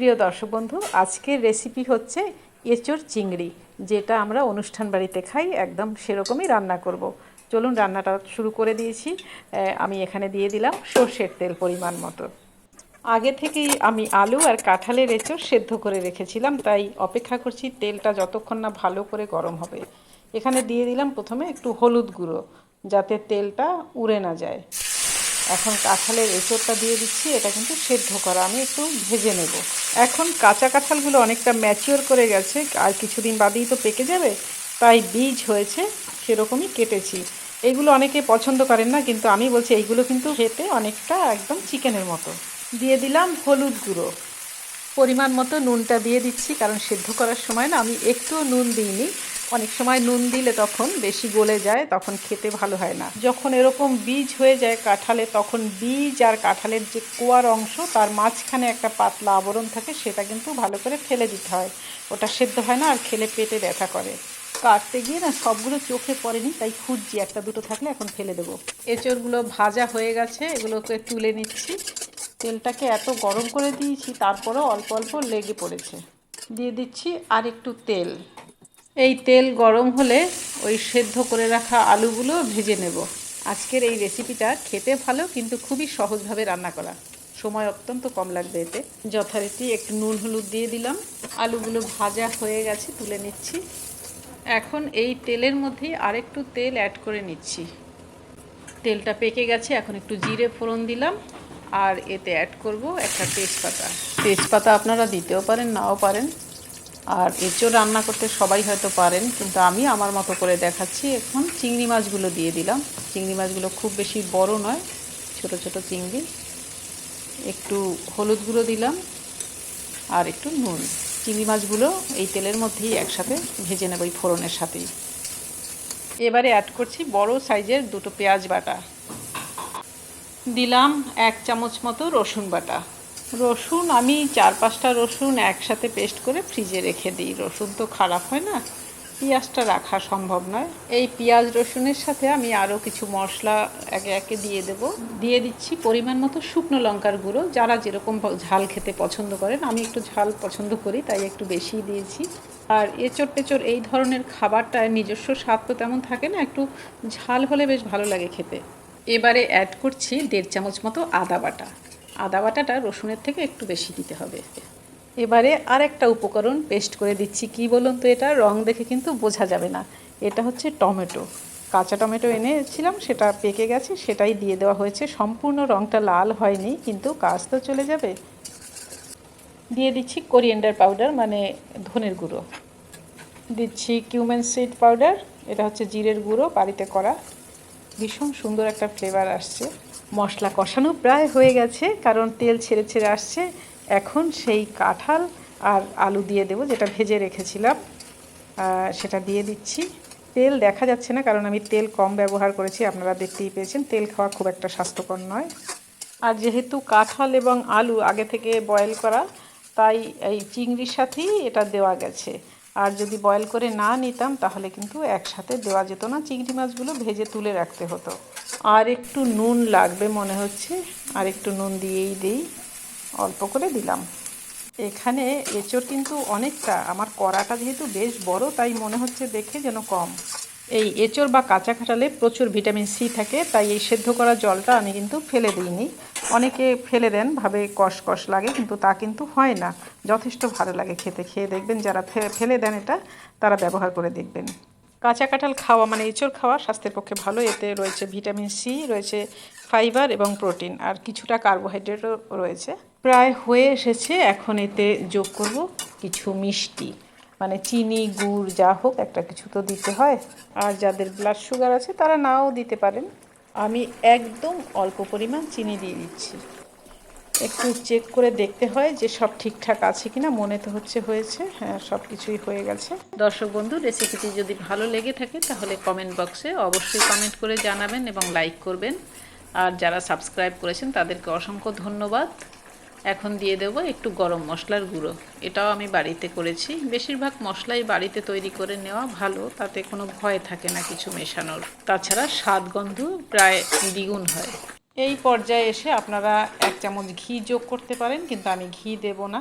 প্রিয় দর্শক বন্ধু, আজকের রেসিপি হচ্ছে এঁচোড় চিংড়ি, যেটা আমরা অনুষ্ঠান বাড়িতে খাই, একদম সেরকমই রান্না করব। চলুন রান্নাটা শুরু করে দিয়েছি। আমি এখানে দিয়ে দিলাম সর্ষের তেল পরিমাণ মতো। আগে থেকেই আমি আলু আর কাঁঠালের এঁচোড় সেদ্ধ করে রেখেছিলাম, তাই অপেক্ষা করছি তেলটা যতক্ষণ না ভালো করে গরম হবে। এখানে দিয়ে দিলাম প্রথমে একটু হলুদ গুঁড়ো, যাতে তেলটা উড়ে না যায়। এখন কাঁঠালের এঁচোড়টা দিয়ে দিচ্ছি, এটা কিন্তু সেদ্ধ করা। আমি একটু ভেজে নেব। এখন কাঁচা কাঁঠালগুলো অনেকটা ম্যাচিওর করে গেছে, আর কিছুদিন বাদেই তো পেকে যাবে, তাই বীজ হয়েছে, সেরকমই কেটেছি। এইগুলো অনেকে পছন্দ করেন না, কিন্তু আমি বলছি এইগুলো কিন্তু খেতে অনেকটা একদম চিকেনের মতো। দিয়ে দিলাম হলুদ গুঁড়ো। পরিমাণ মতো নুনটা দিয়ে দিচ্ছি, কারণ সেদ্ধ করার সময় না আমি একটুও নুন দিইনি। অনেক সময় নুন দিলে তখন বেশি গলে যায়, তখন খেতে ভালো হয় না। যখন এরকম বীজ হয়ে যায় কাঁঠালে, তখন বীজ আর কাঁঠালের যে কোয়ার অংশ, তার মাঝখানে একটা পাতলা আবরণ থাকে, সেটা কিন্তু ভালো করে ফেলে দিতে হয়। ওটা সেদ্ধ হয় না আর খেলে পেটে ব্যথা করে। কাটতে গিয়ে না সবগুলো চোখে পড়েনি, তাই খুঁজছি। একটা দুটো থাকলে এখন ফেলে দেবো। এঁচড়গুলো ভাজা হয়ে গেছে, এগুলোকে তুলে নিচ্ছি। তেলটাকে এত গরম করে দিয়েছি, তারপরেও অল্প অল্প লেগে পড়েছে। দিয়ে দিচ্ছি আর একটু তেল। এই তেল গরম হলে ওই সেদ্ধ করে রাখা আলুগুলো ভেজে নেব। আজকের এই রেসিপিটা খেতে ভালো, কিন্তু খুবই সহজভাবে রান্না করা। সময় অত্যন্ত কম লাগবে এতে। যথারীতি একটু নুন হলুদ দিয়ে দিলাম। আলুগুলো ভাজা হয়ে গেছে, তুলে নিচ্ছি। এখন এই তেলের মধ্যেই আরেকটু তেল অ্যাড করে নিচ্ছি। তেলটা পেকে গেছে, এখন একটু জিরে ফোড়ন দিলাম। আর এতে অ্যাড করব একটা তেজপাতা। তেজপাতা আপনারা দিতেও পারেন, নাও পারেন। আর এঁচোড় রান্না করতে সবাই হয়তো পারেন, কিন্তু আমি আমার মতো করে দেখাচ্ছি। এখন চিংড়ি মাছগুলো দিয়ে দিলাম। চিংড়ি মাছগুলো খুব বেশি বড় নয়, ছোট ছোট চিংড়ি। একটু হলুদ গুঁড়ো দিলাম আর একটু নুন। চিংড়ি মাছগুলো এই তেলের মধ্যেই একসাথে ভেজে নেব এই ফোড়নের সাথেই। এবারে অ্যাড করছি বড় সাইজের দুটো পেঁয়াজ বাটা। দিলাম এক চামচ মতো রসুন বাটা। রসুন, আমি চার পাঁচটা রসুন একসাথে পেস্ট করে ফ্রিজে রেখে দিই। রসুন তো খারাপ হয় না, পেঁয়াজটা রাখা সম্ভব নয়। এই পেঁয়াজ রসুনের সাথে আমি আরও কিছু মশলা একে একে দিয়ে দেব। দিয়ে দিচ্ছি পরিমাণ মতো শুকনো লঙ্কার গুঁড়ো। যারা যেরকম ঝাল খেতে পছন্দ করেন, আমি একটু ঝাল পছন্দ করি, তাই একটু বেশি দিয়েছি। আর এঁচড় টেচড় এই ধরনের খাবারটায় নিজস্ব স্বাদ তো তেমন থাকে না, একটু ঝাল হলে বেশ ভালো লাগে খেতে। এবারে অ্যাড করছি দেড় চামচ মতো আদা বাটা। আদা বাটাটা রসুনের থেকে একটু বেশি দিতে হবে। এবারে আর একটা উপকরণ পেস্ট করে দিচ্ছি। কি বলুন তো এটা? রং দেখে কিন্তু বোঝা যাবে না। এটা হচ্ছে টমেটো। কাঁচা টমেটো এনেছিলাম, সেটা পেকে গেছে, সেটাই দিয়ে দেওয়া হয়েছে। সম্পূর্ণ রংটা লাল হয়নি, কিন্তু কাজ তো চলে যাবে। দিয়ে দিচ্ছি কোরিয়েন্ডার পাউডার মানে ধনের গুঁড়ো। দিচ্ছি কিউমেন সিড পাউডার এটা হচ্ছে জিরের গুঁড়ো, বাড়িতে করা। ভীষণ সুন্দর একটা ফ্লেভার আসছে। মশলা কষানো প্রায় হয়ে গেছে, কারণ তেল ছেড়ে ছেড়ে আসছে। এখন সেই কাঁঠাল আর আলু দিয়ে দেবো, যেটা ভেজে রেখেছিলাম। সেটা দিয়ে দিচ্ছি। তেল দেখা যাচ্ছে না, কারণ আমি তেল কম ব্যবহার করেছি, আপনারা দেখতেই পেয়েছেন। তেল খাওয়া খুব একটা স্বাস্থ্যকর নয়। আর যেহেতু কাঁঠাল এবং আলু আগে থেকে বয়েল করা, তাই এই চিংড়ির সাথেই এটা দেওয়া গেছে। আর যদি বয়েল করে না নিতাম, তাহলে কিন্তু একসাথে দেওয়া যেত না। চিংড়ি মাছগুলো ভেজে তুলে রাখতে হতো। আর একটু নুন লাগবে মনে হচ্ছে। আর একটু নুন দিয়েই দেই। অল্প করে দিলাম। এখানে এঁচড় কিন্তু অনেকটা। আমার কড়াটা যেহেতু বেশ বড়, তাই মনে হচ্ছে দেখে যেন কম। এই এঁচড় বা কাঁচা কাঁঠালে প্রচুর ভিটামিন সি থাকে, তাই এই সেদ্ধ করা জলটা আমি কিন্তু ফেলে দিইনি। অনেকে ফেলে দেন, ভাবে কষ কষ লাগে, কিন্তু তা কিন্তু হয় না। যথেষ্ট ভালো লাগে খেতে। খেয়ে দেখবেন, যারা ফেলে দেন এটা, তারা ব্যবহার করে দেখবেন। কাঁচা কাঁঠাল খাওয়া মানে এঁচড় খাওয়া স্বাস্থ্যের পক্ষে ভালো। এতে রয়েছে ভিটামিন সি, রয়েছে ফাইবার এবং প্রোটিন, আর কিছুটা কার্বোহাইড্রেটও রয়েছে। প্রায় হয়ে এসেছে, এখন এতে যোগ করব কিছু মিষ্টি। মানে চিনি, গুড়, যা হোক, একটা কিছু তো দিতে হয়। আর যাদের ব্লাড সুগার আছে, তারা নাও দিতে পারেন। আমি একদম অল্প পরিমাণ চিনি দিয়ে দিচ্ছি। একটু চেক করে দেখতে হয় যে সব ঠিকঠাক আছে কিনা, মনে তো হচ্ছে হয়েছে। হ্যাঁ সব কিছুই হয়ে গেছে। দর্শক বন্ধু রেসিপিটি যদি ভালো লেগে থাকে, তাহলে কমেন্ট বক্সে অবশ্যই কমেন্ট করে জানাবেন এবং লাইক করবেন। আর যারা সাবস্ক্রাইব করেছেন, তাদেরকে অসংখ্য ধন্যবাদ। এখন দিয়ে দেব একটু গরম মশলার গুঁড়ো। এটাও আমি বাড়িতে করেছি। বেশিরভাগ মশলাই বাড়িতে তৈরি করে নেওয়া ভালো, তাতে কোনো ভয় থাকে না কিছু মেশানোর। তাছাড়া স্বাদ গন্ধ প্রায় দ্বিগুণ হয়। এই পর্যায়ে এসে আপনারা এক চামচ ঘি যোগ করতে পারেন, কিন্তু আমি ঘি দেব না।